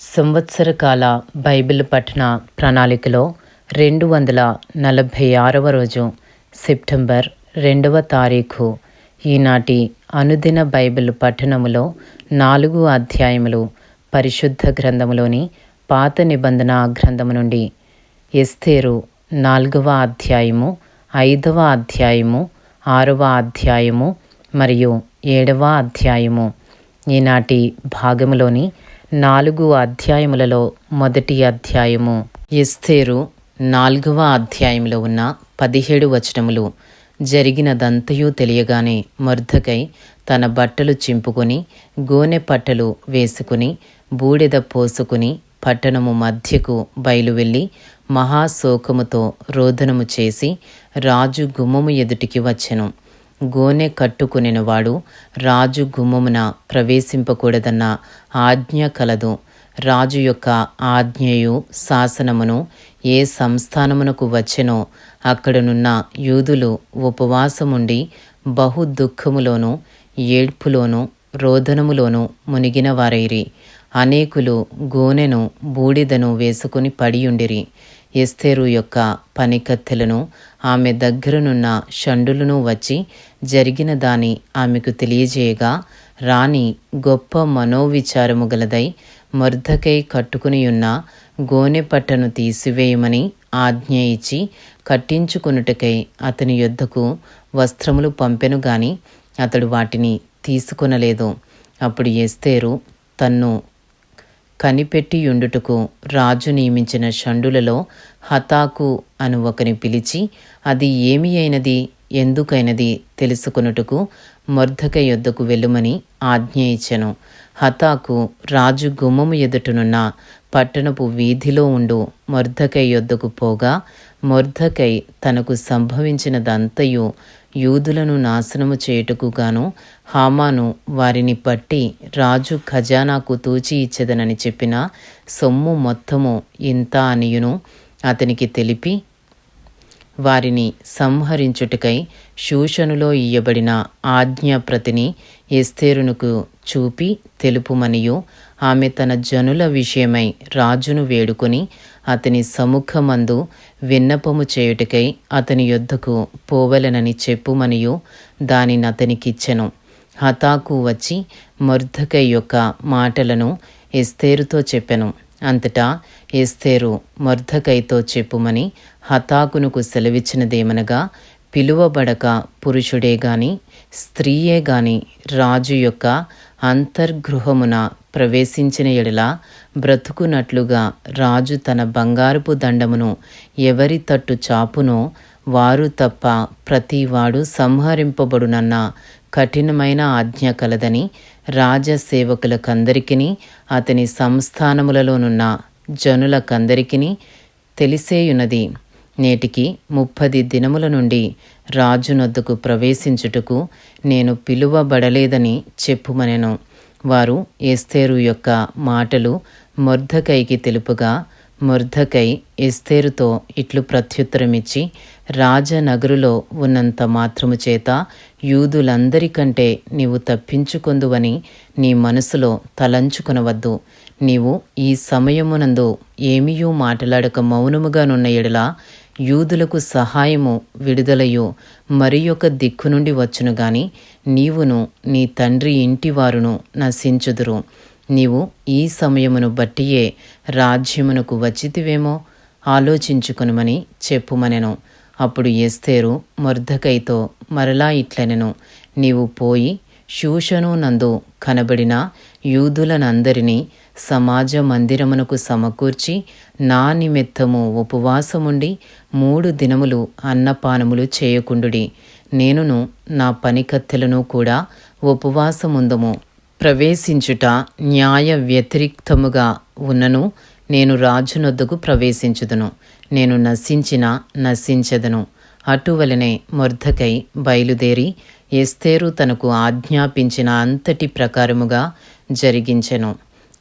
సంవత్సర కాల బైబిల్ పఠన ప్రణాళికలో రెండు వందల నలభై ఆరవ రోజు సెప్టెంబర్ రెండవ తారీఖు ఈనాటి అనుదిన బైబిల్ పఠనములో నాలుగు అధ్యాయములు పరిశుద్ధ గ్రంథములోని పాత నిబంధన గ్రంథము నుండి ఎస్తేరు నాలుగవ అధ్యాయము ఐదవ అధ్యాయము ఆరవ అధ్యాయము మరియు ఏడవ అధ్యాయము ఈనాటి భాగములోని నాలుగు అధ్యాయములలో మొదటి అధ్యాయము. ఎస్తేరు నాలుగవ అధ్యాయంలో ఉన్న పదిహేడు వచనములు జరిగినదంతయు తెలియగానే మర్ధకై తన బట్టలు చింపుకొని గోనె పట్టలు వేసుకుని బూడిద పోసుకుని పట్టణము మధ్యకు బయలు వెళ్ళి మహాశోకముతో రోదనము చేసి రాజు గుమ్మము ఎదుటికి వచ్చెను. గోనె కట్టుకునినవాడు రాజు గుమ్మమున ప్రవేశింపకూడదన్న ఆజ్ఞ కలదు. రాజు యొక్క ఆజ్ఞయు శాసనమును ఏ సంస్థానమునకు వచ్చెనో అక్కడనున్న యూదులు ఉపవాసముండి బహు దుఃఖములోను ఏడ్పులోను రోదనములోను మునిగిన వారైరి అనేకులు గోనెను బూడిదను వేసుకుని పడియుండిరి. ఎస్తేరు యొక్క పనికత్తెలను ఆమె దగ్గరనున్న షండులను వచ్చి జరిగిన దాని ఆమెకు తెలియజేయగా రాణి గొప్ప మనోవిచారము గలదై మర్ధకై కట్టుకునియున్న గోనె పట్టను తీసివేయమని ఆజ్ఞ ఇచ్చి కట్టించుకొనుటకై అతని యొద్దకు వస్త్రములు పంపెను గాని అతడు వాటిని తీసుకొనలేదు. అప్పుడు ఎస్తేరు తన్ను కనిపెట్టియుండుటకు రాజు నియమించిన షండులలో హతాకు అను ఒకని పిలిచి అది ఏమి అయినది? ఎందుకైనది? తెలుసుకొనుటకు మొర్ధక యొద్దకు వెళ్ళుమని ఆజ్ఞ ఇచ్చెను. హతాకు రాజు గుమ్మము ఎదుటనున్న పట్టణపు వీధిలో ఉండు మొర్ధకై యొద్దకు పోగా మొర్ధకై తనకు సంభవించినదంతయు యూదులను నాశనము చేయుటకు గాను హామాను వారిని పట్టి రాజు ఖజానాకు తూచి ఇచ్చేదనని చెప్పిన సొమ్ము మొత్తము ఇంత అనియును అతనికి తెలిపి వారిని సంహరించుటకై శూషణులో ఇయ్యబడిన ఆజ్ఞాప్రతిని ఎస్తేరునుకు చూపి తెలుపుమనియు. ఆమె తన జనుల విషయమై రాజును వేడుకొని అతని సముఖమందు విన్నపము చేయుటకై అతని యొద్దకు పోవలనని చెప్పుమనియు దానిని అతనికిచ్చెను. హతాకు వచ్చి మొర్ధకై యొక్క మాటలను ఎస్తేరుతో చెప్పెను. అంతటా ఎస్తేరు మొర్ధకైతో చెప్పుమని హతాకునుకు సెలవిచ్చినదేమనగా పిలువబడక పురుషుడే గాని స్త్రీయే గాని రాజు యొక్క అంతర్గృహమున ప్రవేశించిన ఎడల బ్రతుకునట్లుగా రాజు తన బంగారుపు దండమును ఎవరి తట్టు చాపునో వారు తప్ప ప్రతివాడు సంహరింపబడునన్న కఠినమైన ఆజ్ఞ కలదని రాజసేవకులకందరికీ అతని సంస్థానములలోనున్న జనులకందరికీ తెలిసేయున్నది. నేటికి ముప్పది దినముల నుండి రాజునొద్దకు ప్రవేశించుటకు నేను పిలువబడలేదని చెప్పుమనెను. వారు ఎస్తేరు యొక్క మాటలు మొర్ధకైకి తెలుపుగా మొర్ధకై ఎస్తేరుతో ఇట్లు ప్రత్యుత్తరమిచ్చి రాజనగరులో ఉన్నంత మాత్రము చేత యూదులందరికంటే నీవు తప్పించుకొందువని నీ మనసులో తలంచుకొనవద్దు. నీవు ఈ సమయమునందు ఏమీయూ మాట్లాడక మౌనముగానున్న ఎడలా యూదులకు సహాయము విడుదలయో మరి ఒక దిక్కు నుండి వచ్చును గాని నీవును నీ తండ్రి ఇంటివారును నశించుదురు. నీవు ఈ సమయమును బట్టియే రాజ్యమునకు వచ్చితివేమో? ఆలోచించుకునుమని చెప్పుమనెను. అప్పుడు ఎస్తేరు మొర్ధకైతో మరలా ఇట్లనెను. నీవు పోయి శూషను నందు కనబడిన యూదులనందరినీ సమాజ మందిరమునకు సమకూర్చి నా నిమిత్తము ఉపవాసముండి మూడు దినములు అన్నపానములు చేయకుండుడి. నేనును నా పనికత్తెలను కూడా ఉపవాసముందము. ప్రవేశించుట న్యాయ వ్యతిరిక్తముగా ఉన్నను నేను రాజునొద్దకు ప్రవేశించుదును. నేను నశించిన నశించదును. అటువలనే మొర్ధకై బయలుదేరి ఎస్తేరు తనకు ఆజ్ఞాపించిన అంతటి ప్రకారముగా జరిగించెను.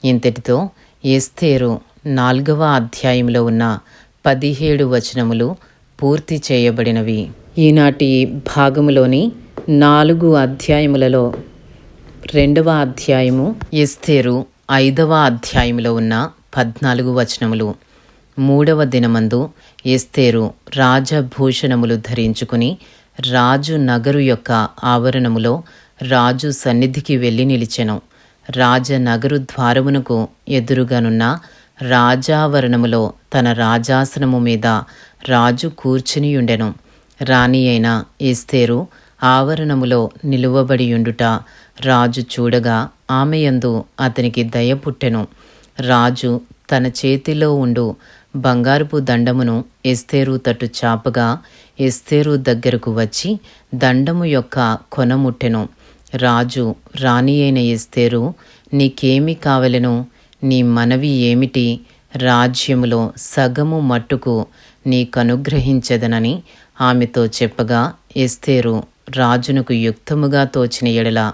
ఇంతటితో ఎస్తేరు నాలుగవ అధ్యాయంలో ఉన్న పదిహేడు వచనములు పూర్తి చేయబడినవి. ఈనాటి భాగములోని నాలుగు అధ్యాయములలో రెండవ అధ్యాయము ఎస్తేరు ఐదవ అధ్యాయంలో ఉన్న పద్నాలుగు వచనములు. మూడవ దినమందు ఎస్తేరు రాజభూషణములు ధరించుకుని రాజు నగరు యొక్క ఆవరణములో రాజు సన్నిధికి వెళ్ళి నిలిచెను. రాజనగరు ద్వారమునకు ఎదురుగానున్న రాజావరణములో తన రాజాసనము మీద రాజు కూర్చునియుండెను. రాణి అయిన ఎస్తేరు ఆవరణములో నిలువబడియుండుట రాజు చూడగా ఆమెయందు అతనికి దయ పుట్టెను. రాజు తన చేతిలో ఉండు బంగారుపు దండమును ఎస్తేరు తట్టు చాపగా ఎస్తేరు దగ్గరకు వచ్చి దండము యొక్క కొనముట్టెను రాజు రాణి అయిన ఎస్తేరు నీకేమి కావలెను? నీ మనవి ఏమిటి? రాజ్యములో సగము మట్టుకు నీకనుగ్రహించదనని ఆమెతో చెప్పగా ఎస్తేరు రాజునకు యుక్తముగా తోచిన ఎడల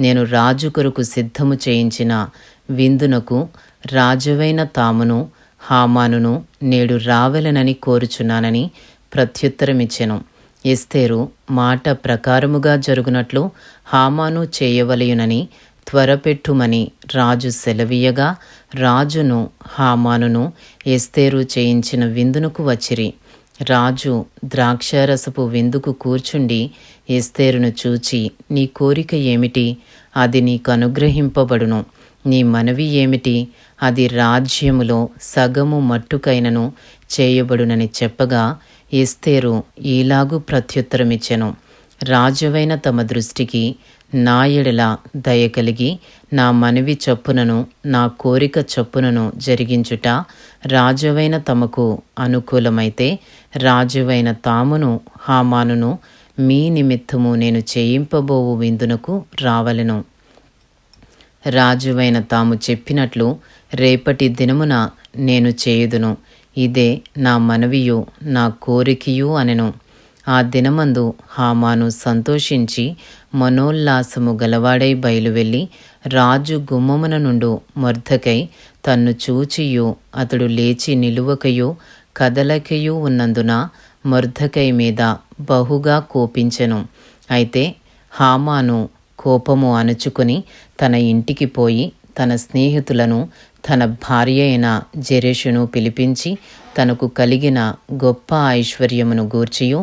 నేను రాజు కొరకు సిద్ధము చేయించిన విందునకు రాజువైన తామును హామానును నేడు రావలెనని కోరుచున్నానని ప్రత్యుత్తరమిచ్చెను. ఎస్తేరు మాట ప్రకారముగా జరుగునట్లు హామాను చేయవలయునని త్వరపెట్టుమని రాజు సెలవీయగా రాజును హామానును ఎస్తేరు చేయించిన విందునకు వచ్చిరి. రాజు ద్రాక్షారసపు విందుకు కూర్చుండి ఎస్తేరును చూచి నీ కోరిక ఏమిటి? అది నీకు అనుగ్రహింపబడును. నీ మనవి ఏమిటి? అది రాజ్యములో సగము మట్టుకైనను చేయబడునని చెప్పగా ఎస్తేరు ఈలాగు ప్రత్యుత్తరమిచ్చెను. రాజువైన తమ దృష్టికి నా ఎడల దయ కలిగి నా మనవి చొప్పునను నా కోరిక చొప్పునను జరిగించుట రాజువైన తమకు అనుకూలమైతే రాజువైన తామును హామానును మీ నిమిత్తము నేను చేయింపబోవు విందునకు రావలెను. రాజువైన తాము చెప్పినట్లు రేపటి దినమున నేను చేయుదును. ఇదే నా మనవియు నా కోరికయు అనెను. ఆ దినమందు హామాను సంతోషించి మనోల్లాసము గలవాడై బయలువెళ్ళి రాజు గుమ్మమున నుండు మొర్ధకై తన్ను చూచియు అతడు లేచి నిలువకయో కదలకయో ఉన్నందున మొర్ధకై మీద బహుగా కోపించెను. అయితే హామాను కోపము అణుచుకుని తన ఇంటికి పోయి తన స్నేహితులను తన భార్య అయిన జెరెషును పిలిపించి తనకు కలిగిన గొప్ప ఐశ్వర్యమును గూర్చియు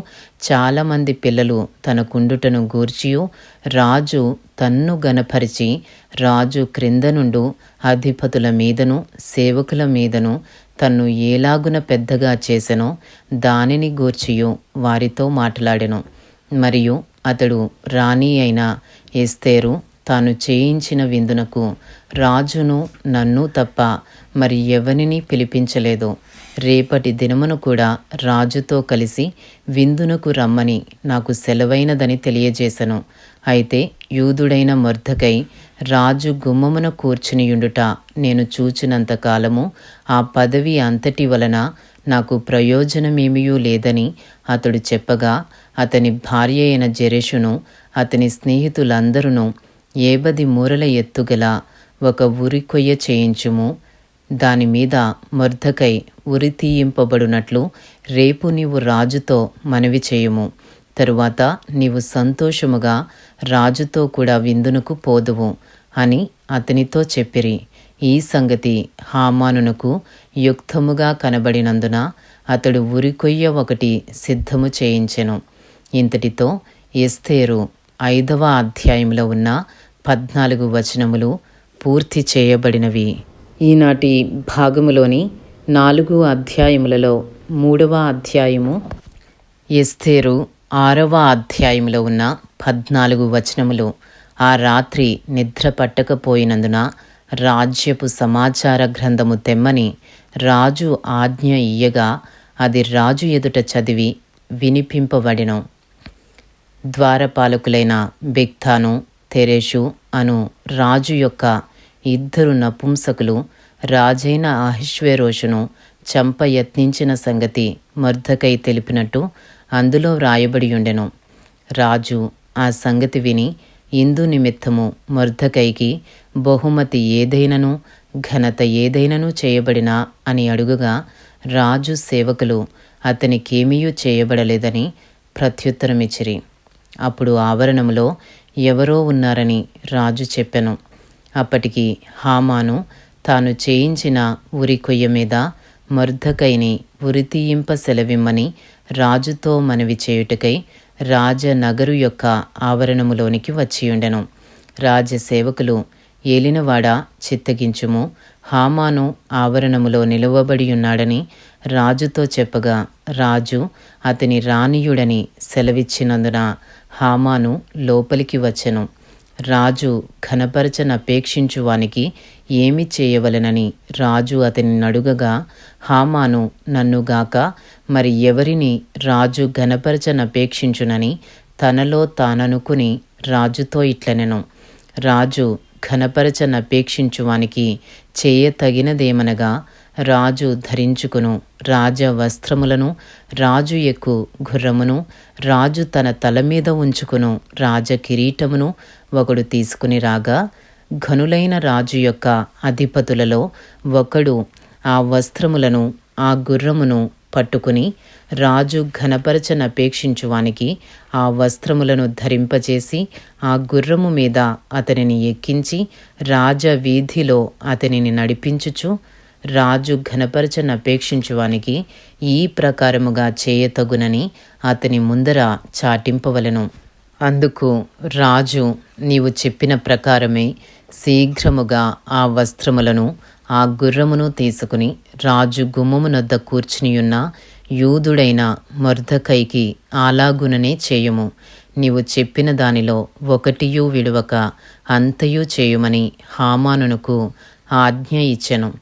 చాలామంది పిల్లలు తనకుండుటను గూర్చియు రాజు తన్ను గనపరిచి రాజు క్రింద నుండు అధిపతుల మీదను సేవకుల మీదను తన్ను ఏలాగున పెద్దగా చేసెనో దానిని గూర్చియు వారితో మాట్లాడెను. మరియు అతడు రాణి అయిన ఎస్తేరు తాను చేయించిన విందునకు రాజును నన్ను తప్ప మరి ఎవరిని పిలిపించలేదు. రేపటి దినమును కూడా రాజుతో కలిసి విందునకు రమ్మని నాకు సెలవైనదని తెలియజేశను అయితే యూదుడైన మొర్ధకై రాజు గుమ్మమున కూర్చునియుండుట నేను చూచినంత కాలము ఆ పదవి అంతటి వలన నాకు ప్రయోజనమేమియూ లేదని అతడు చెప్పగా అతని భార్య అయిన జెరెషును అతని స్నేహితులందరూ ఏబది మూరల ఎత్తుగల ఒక ఉరి కొయ్య చేయించుము. దానిమీద మొర్ధకై ఉరి తీయింపబడునట్లు రేపు నీవు రాజుతో మనవి చేయుము. తరువాత నీవు సంతోషముగా రాజుతో కూడా విందునకు పోదువు అని అతనితో చెప్పిరి. ఈ సంగతి హామానునకు యుక్తముగా కనబడినందున అతడు ఉరికొయ్య ఒకటి సిద్ధము చేయించెను. ఇంతటితో ఎస్తేరు ఐదవ అధ్యాయంలో ఉన్న పద్నాలుగు వచనములు పూర్తి చేయబడినవి. ఈనాటి భాగములోని నాలుగు అధ్యాయములలో మూడవ అధ్యాయము ఎస్తేరు ఆరవ అధ్యాయంలో ఉన్న పద్నాలుగు వచనములు ఆ రాత్రి నిద్ర పట్టకపోయినందున రాజ్యపు సమాచార గ్రంథము తెమ్మని రాజు ఆజ్ఞ ఇయ్యగా అది రాజు ఎదుట చదివి వినిపింపబడిను. ద్వారపాలకులైన బెక్తాను తెరేషు అను రాజు యొక్క ఇద్దరు నపుంసకులు రాజైన అహిష్వేరోషును చంప యత్నించిన సంగతి మర్ధకై తెలిపినట్టు అందులో వ్రాయబడి ఉండెను రాజు ఆ సంగతి విని ఇందు నిమిత్తము మర్ధకైకి బహుమతి ఏదైనను ఘనత ఏదైనను చేయబడినా అని అడుగుగా రాజు సేవకులు అతనికేమీయూ చేయబడలేదని ప్రత్యుత్తరమిచ్చిరి. అప్పుడు ఆవరణములో ఎవరో ఉన్నారని రాజు చెప్పెను. అప్పటికి హామాను తాను చేయించిన ఉరి కొయ్య మీద మర్ధకైని ఉరితీయింప సెలవిమ్మని రాజుతో మనవి చేయుటకై రాజనగరు యొక్క ఆవరణములోనికి వచ్చియుండెను. రాజసేవకులు ఏలినవాడ చిత్తగించుము హామాను ఆవరణములో నిలువబడి ఉన్నాడని రాజుతో చెప్పగా రాజు అతని రాణియుడని సెలవిచ్చినందున హామాను లోపలికి వచ్చెను. రాజు ఘనపరచనపేక్షించువానికి ఏమి చేయవలెనని రాజు అతని నడుగగా హామాను నన్నుగాక మరి ఎవరిని రాజు ఘనపరచనపేక్షించునని తనలో తాననుకుని రాజుతో ఇట్లనెను. రాజు ఘనపరచనపేక్షించువానికి చేయతగినదేమనగా రాజు ధరించుకును. రాజ వస్త్రములను రాజు ఎక్కు గుర్రమును రాజు తన తల మీద ఉంచుకును. రాజ కిరీటమును ఒకడు తీసుకుని రాగా ఘనులైన రాజు యొక్క అధిపతులలో ఒకడు ఆ వస్త్రములను ఆ గుర్రమును పట్టుకుని రాజు ఘనపరచనపేక్షించువానికి ఆ వస్త్రములను ధరింపచేసి ఆ గుర్రము మీద అతనిని ఎక్కించి రాజవీధిలో అతనిని నడిపించుచు రాజు ఘనపరచనపేక్షించువానికి ఈ ప్రకారముగా చేయతగునని అతని ముందర చాటింపవలెను. అందుకు రాజు నీవు చెప్పిన ప్రకారమే శీఘ్రముగా ఆ వస్త్రములను ఆ గుర్రమును తీసుకుని రాజు గుమ్మమునొద్ద కూర్చునియున్న యూదుడైన మర్దకైకి అలాగుననే చేయుము. నీవు చెప్పిన దానిలో ఒకటియూ విడువక అంతయు చేయుమని హామానునకు ఆజ్ఞ ఇచ్చెను.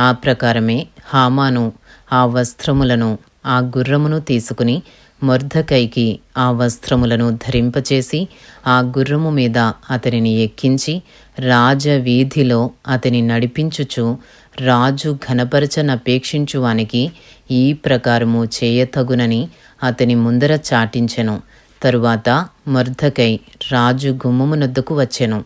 ఆ ప్రకారమే హామాను ఆ వస్త్రములను ఆ గుర్రమును తీసుకుని మొర్ధకైకి ఆ వస్త్రములను ధరింపచేసి ఆ గుర్రము మీద అతనిని ఎక్కించి రాజ వీధిలో అతని నడిపించుచు రాజు ఘనపరచనపేక్షించువానికి ఈ ప్రకారము చేయతగునని అతని ముందర చాటించెను. తరువాత మర్ధకై రాజు గుమ్మమునొద్దకు వచ్చెను.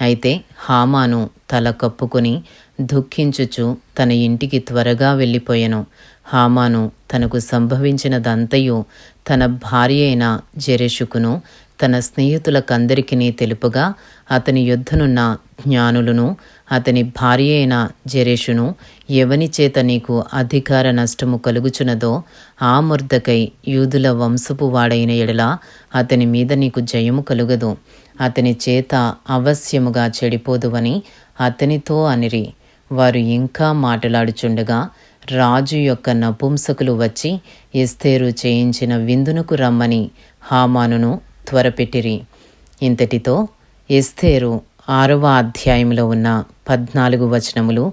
అయితే హామాను తల కప్పుకొని దుఃఖించుచు తన ఇంటికి త్వరగా వెళ్ళిపోయెను. హామాను తనకు సంభవించినదంతయు తన భార్య అయిన జెరెషుకును తన స్నేహితులకందరికీ తెలుపుగా అతని యుద్ధనున్న జ్ఞానులను అతని భార్య అయిన జరేషును ఎవని చేత నీకు అధికార నష్టము కలుగుచున్నదో ఆ ముర్దకై యూదుల వంశపు వాడైన ఎడల అతని మీద నీకు జయము కలుగదు. అతని చేత అవశ్యముగా చెడిపోదువని అతనితో అనిరి. వారు ఇంకా మాట్లాడుచుండగా రాజు యొక్క నపుంసకులు వచ్చి ఎస్తేరు చేయించిన విందునకు రమ్మని హామానును త్వరపెట్టిరి. ఇంతటితో ఎస్తేరు ఆరవ అధ్యాయంలో ఉన్న పద్నాలుగు వచనములు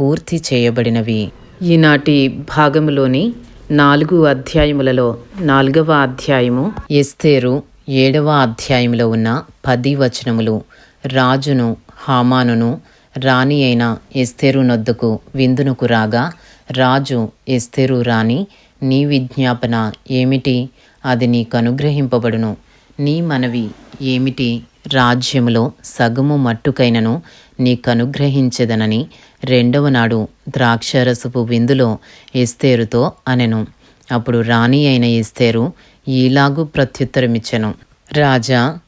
పూర్తి చేయబడినవి. ఈనాటి భాగములోని నాలుగు అధ్యాయములలో నాలుగవ అధ్యాయము ఎస్తేరు ఏడవ అధ్యాయంలో ఉన్న పది వచనములు. రాజును హామానును రాణి అయిన ఎస్తేరు నొద్దకు విందునకు రాగా రాజు ఎస్తేరు రాణి నీ విజ్ఞాపన ఏమిటి? అది నీకు అనుగ్రహింపబడును. నీ మనవి ఏమిటి? రాజ్యములో సగము మట్టుకైనను నీకు అనుగ్రహించదనని రెండవ నాడు ద్రాక్షరసపు విందులో ఎస్తేరుతో అనెను. అప్పుడు రాణి అయిన ఎస్తేరు ఈలాగు ప్రత్యుత్తరమిచ్చెను. రాజా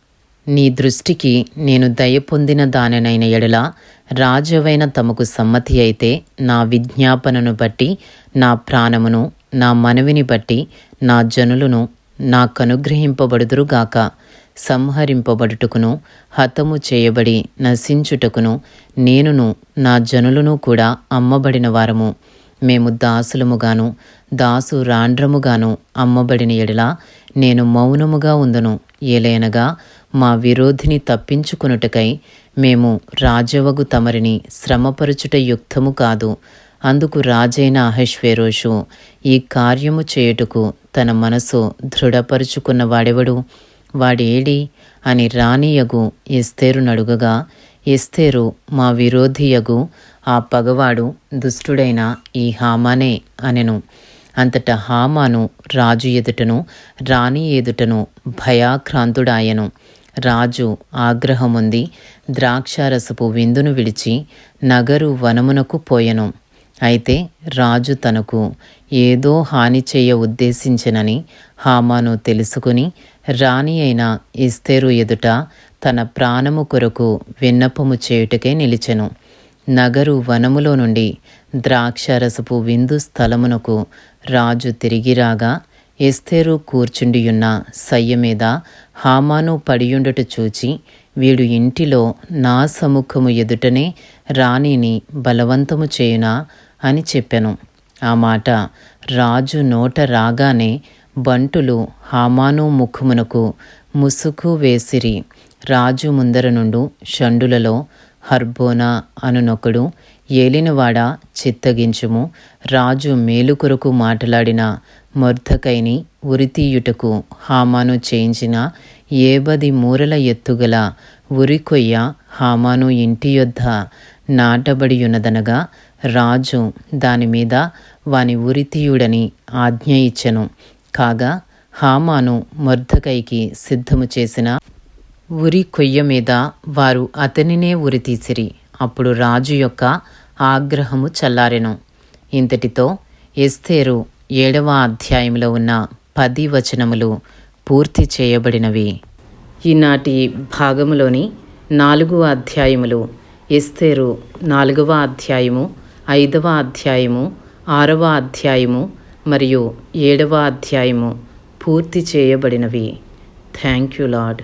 నీ దృష్టికి నేను దయ పొందిన దానినైన ఎడల రాజవైన తమకు సమ్మతి అయితే నా విజ్ఞాపనను బట్టి నా ప్రాణమును నా మనవిని బట్టి నా జనులను నాకనుగ్రహింపబడుదురుగాక. సంహరింపబడుటకును హతము చేయబడి నశించుటకును నేనును నా జనులను కూడా అమ్మబడిన వారము. మేము దాసులముగాను దాసు రాండ్రముగాను అమ్మబడిన ఎడల నేను మౌనముగా ఉందను. ఏలైనగా మా విరోధిని తప్పించుకొనుటకై మేము రాజవగు తమరిని శ్రమపరుచుట యుక్తము కాదు. అందుకు రాజైన అహశ్వేరోషు ఈ కార్యము చేయుటకు తన మనసు దృఢపరుచుకున్న వాడెవడు? వాడేడి? అని రాణియగు ఎస్తేరు నడుగగా ఎస్తేరు మా విరోధియగు ఆ పగవాడు దుష్టుడైన ఈ హామానే అనెను. అంతటా హామాను రాజు ఎదుటను రాణి ఎదుటను భయాక్రాంతుడాయను. రాజు ఆగ్రహముంది ద్రాక్షారసపు విందును విడిచి నగరు వనమునకు పోయెను. అయితే రాజు తనకు ఏదో హాని చేయ ఉద్దేశించనని హామాను తెలుసుకుని రాణి అయిన ఇస్తేరు ఎదుట తన ప్రాణము కొరకు విన్నపము చేయుటకే నిలిచెను. నగరు వనములో నుండి ద్రాక్షరసపు విందు స్థలమునకు రాజు తిరిగి రాగా ఎస్తేరు కూర్చుండియున్న సయ్య మీద హామాను పడియుండుట చూచి వీడు ఇంటిలో నా సముఖము ఎదుటనే రాణిని బలవంతము చేయునా అని చెప్పెను. ఆ మాట రాజు నోట రాగానే బంటులు హామాను ముఖమునకు ముసుగు వేసిరి. రాజు ముందర నుండు షండులలో హర్బోనా అనునొకడు ఏలినవాడ చిత్తగించుము. రాజు మేలు కొరకు మాట్లాడిన మొర్ధకైని ఉరితీయుటకు హామాను చేయించిన ఏబది మూరల ఎత్తుగల ఉరికొయ్య హామాను ఇంటి యొద్ద నాటబడియున్నదనగా రాజు దానిమీద వాని ఉరితీయుడని ఆజ్ఞ ఇచ్చెను. కాగా హామాను మొర్ధకైకి సిద్ధము చేసిన ఉరి కొయ్య మీద వారు అతనినే ఉరితీసిరి అప్పుడు రాజు యొక్క ఆగ్రహము చల్లారెను. ఇంతటితో ఎస్తేరు ఏడవ అధ్యాయంలో ఉన్న పది వచనములు పూర్తి చేయబడినవి. ఈనాటి భాగములోని నాలుగు అధ్యాయములు ఎస్తేరు నాలుగవ అధ్యాయము ఐదవ అధ్యాయము ఆరవ అధ్యాయము మరియు ఏడవ అధ్యాయము పూర్తి చేయబడినవి. Thank you lord